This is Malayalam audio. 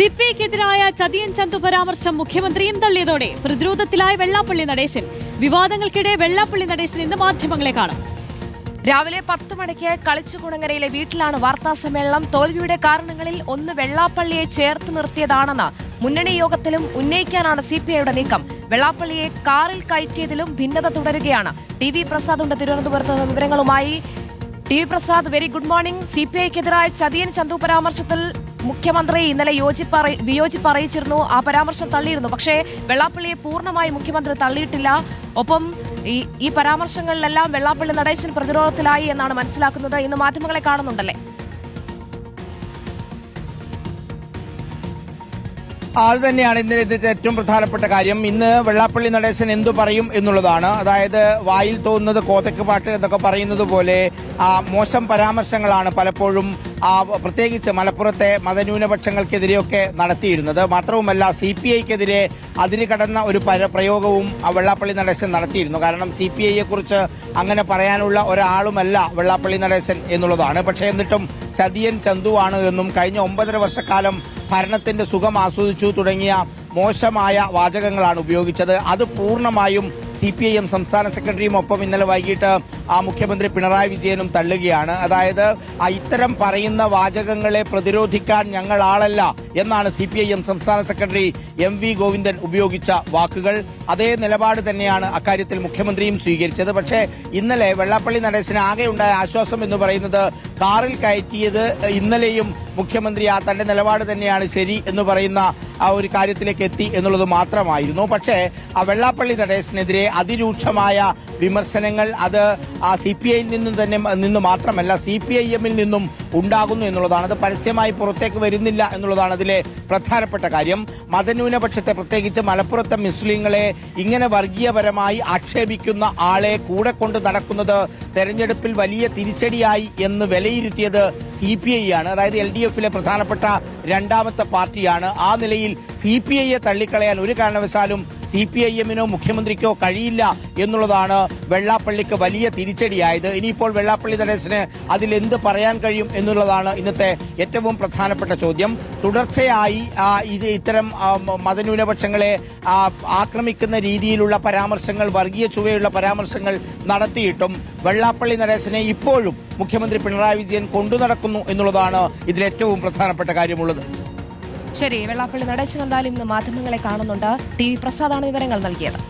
സി ചതിയൻ ചന്തു പരാമർശം മുഖ്യമന്ത്രിയും തള്ളിയതോടെ പ്രതിരോധത്തിലായ വെള്ളാപ്പള്ളി നടേശൻ വിവാദങ്ങൾക്കിടെ വെള്ളാപ്പള്ളി നടേശൻ ഇന്ന് മാധ്യമങ്ങളെ കാണും. രാവിലെ പത്ത് മണിക്ക് കളിച്ചുകുണങ്ങരയിലെ വീട്ടിലാണ് വാർത്താ സമ്മേളനം. തോൽവിയുടെ കാരണങ്ങളിൽ ഒന്ന് വെള്ളാപ്പള്ളിയെ ചേർത്ത് നിർത്തിയതാണെന്ന് മുന്നണി യോഗത്തിലും ഉന്നയിക്കാനാണ് സി പി ഐയുടെ നീക്കം. വെള്ളാപ്പള്ളിയെ കാറിൽ കയറ്റിയതിലും ഭിന്നത തുടരുകയാണ്. ടി വി പ്രസാദ് ഉണ്ട്. തിരുവനന്തപുരത്ത് വിവരങ്ങളുമായി T V Prasad very good morning. C P ഐക്കെതിരായ ചതിയൻ ചന്തു പരാമർശത്തിൽ മുഖ്യമന്ത്രി ഇന്നലെ യോജിപ്പ് വിയോജിപ്പ് അറിയിച്ചിരുന്നു ആ പരാമർശം തള്ളിയിരുന്നു. പക്ഷേ വെള്ളാപ്പള്ളിയെ പൂർണമായി മുഖ്യമന്ത്രി തള്ളിയിട്ടില്ല. ഒപ്പം ഈ ഈ പരാമർശങ്ങളിലെല്ലാം വെള്ളാപ്പള്ളി നടേശൻ പ്രതിരോധത്തിലായി എന്നാണ് മനസ്സിലാക്കുന്നത്. ഇന്ന് മാധ്യമങ്ങളെ കാണുന്നുണ്ടല്ലേ? അത് തന്നെയാണ് ഇന്ന് ഇതിന്റെ ഏറ്റവും പ്രധാനപ്പെട്ട കാര്യം. ഇന്ന് വെള്ളാപ്പള്ളി നടേശൻ എന്തു പറയും എന്നുള്ളതാണ്. അതായത് വായിൽ തോന്നുന്നത് കോതക്ക് പാട്ട് എന്നൊക്കെ പറയുന്നത് പോലെ മോശം പരാമർശങ്ങളാണ് പലപ്പോഴും പ്രത്യേകിച്ച് മലപ്പുറത്തെ മതന്യൂനപക്ഷങ്ങൾക്കെതിരെയൊക്കെ നടത്തിയിരുന്നത്. മാത്രവുമല്ല സി പി ഐക്കെതിരെ അതിന് കടന്ന ഒരു പര- പ്രയോഗവും വെള്ളാപ്പള്ളി നടേശൻ നടത്തിയിരുന്നു. കാരണം സി പി ഐയെ കുറിച്ച് അങ്ങനെ പറയാനുള്ള ഒരാളുമല്ല വെള്ളാപ്പള്ളി നടേശൻ എന്നുള്ളതാണ്. പക്ഷേ എന്നിട്ടും ചതിയൻ ചന്തുവാണ് എന്നും കഴിഞ്ഞ ഒമ്പതര വർഷക്കാലം ഭരണത്തിന്റെ സുഖം ആസ്വദിച്ചു തുടങ്ങിയ മോശമായ വാചകങ്ങളാണ് ഉപയോഗിച്ചത്. അത് പൂർണമായും സി പി ഐ എം സംസ്ഥാന ഇന്നലെ വൈകിട്ട് ആ മുഖ്യമന്ത്രി പിണറായി വിജയനും തള്ളുകയാണ്. അതായത് ഇത്തരം പറയുന്ന വാചകങ്ങളെ പ്രതിരോധിക്കാൻ ഞങ്ങൾ ആളല്ല എന്നാണ് സി പി ഐ എം സംസ്ഥാന സെക്രട്ടറി എം വി ഗോവിന്ദൻ ഉപയോഗിച്ച വാക്കുകൾ. അതേ നിലപാട് തന്നെയാണ് അക്കാര്യത്തിൽ മുഖ്യമന്ത്രിയും സ്വീകരിച്ചത്. പക്ഷേ ഇന്നലെ വെള്ളാപ്പള്ളി നടേശന് ആകെ ഉണ്ടായ ആശ്വാസം എന്ന് പറയുന്നത് കാറിൽ കയറ്റിയത് ഇന്നലെയും മുഖ്യമന്ത്രി ആ തന്റെ നിലപാട് തന്നെയാണ് ശരി എന്ന് പറയുന്ന ആ ഒരു കാര്യത്തിലേക്ക് എത്തി എന്നുള്ളത് മാത്രമായിരുന്നു. പക്ഷേ ആ വെള്ളാപ്പള്ളി നടേശനെതിരെ അതിരൂക്ഷമായ വിമർശനങ്ങൾ അത് ആ സി പി ഐയിൽ നിന്നും തന്നെ നിന്ന് മാത്രമല്ല സി പി ഐ എമ്മിൽ നിന്നും ഉണ്ടാകുന്നു എന്നുള്ളതാണ്. അത് പരസ്യമായി പുറത്തേക്ക് വരുന്നില്ല എന്നുള്ളതാണ് അതിലെ പ്രധാനപ്പെട്ട കാര്യം. മതന്യൂനപക്ഷത്തെ പ്രത്യേകിച്ച് മലപ്പുറത്തെ മുസ്ലിങ്ങളെ ഇങ്ങനെ വർഗീയപരമായി ആക്ഷേപിക്കുന്ന ആളെ കൂടെ കൊണ്ട് നടക്കുന്നത് തെരഞ്ഞെടുപ്പിൽ വലിയ തിരിച്ചടിയായി എന്ന് വിലയിരുത്തിയത് സി പി ഐ ആണ്. അതായത് എൽ ഡി എഫിലെ പ്രധാനപ്പെട്ട രണ്ടാമത്തെ പാർട്ടിയാണ്. ആ നിലയിൽ സി പി ഐയെ തള്ളിക്കളയാൻ ഒരു കാരണവശാലും സി പി ഐ എമ്മിനോ മുഖ്യമന്ത്രിക്കോ കഴിയില്ല എന്നുള്ളതാണ് വെള്ളാപ്പള്ളിക്ക് വലിയ തിരിച്ചടിയായത്. ഇനിയിപ്പോൾ വെള്ളാപ്പള്ളി നടേശന് അതിലെന്ത് പറയാൻ കഴിയും എന്നുള്ളതാണ് ഇന്നത്തെ ഏറ്റവും പ്രധാനപ്പെട്ട ചോദ്യം. തുടർച്ചയായി ഇത്തരം മതന്യൂനപക്ഷങ്ങളെ ആക്രമിക്കുന്ന രീതിയിലുള്ള പരാമർശങ്ങൾ വർഗീയ ചുവയുള്ള പരാമർശങ്ങൾ നടത്തിയിട്ടും വെള്ളാപ്പള്ളി നടേശനെ ഇപ്പോഴും മുഖ്യമന്ത്രി പിണറായി വിജയൻ കൊണ്ടു നടക്കുന്നു എന്നുള്ളതാണ് ഇതിലേറ്റവും പ്രധാനപ്പെട്ട കാര്യമുള്ളത്. ശരി വെള്ളാപ്പള്ളി നടേശൻ എന്തായാലും ഇന്ന് മാധ്യമങ്ങളെ കാണുന്നുണ്ട്. ടി വി പ്രസാദാണ് വിവരങ്ങൾ നൽകിയത്.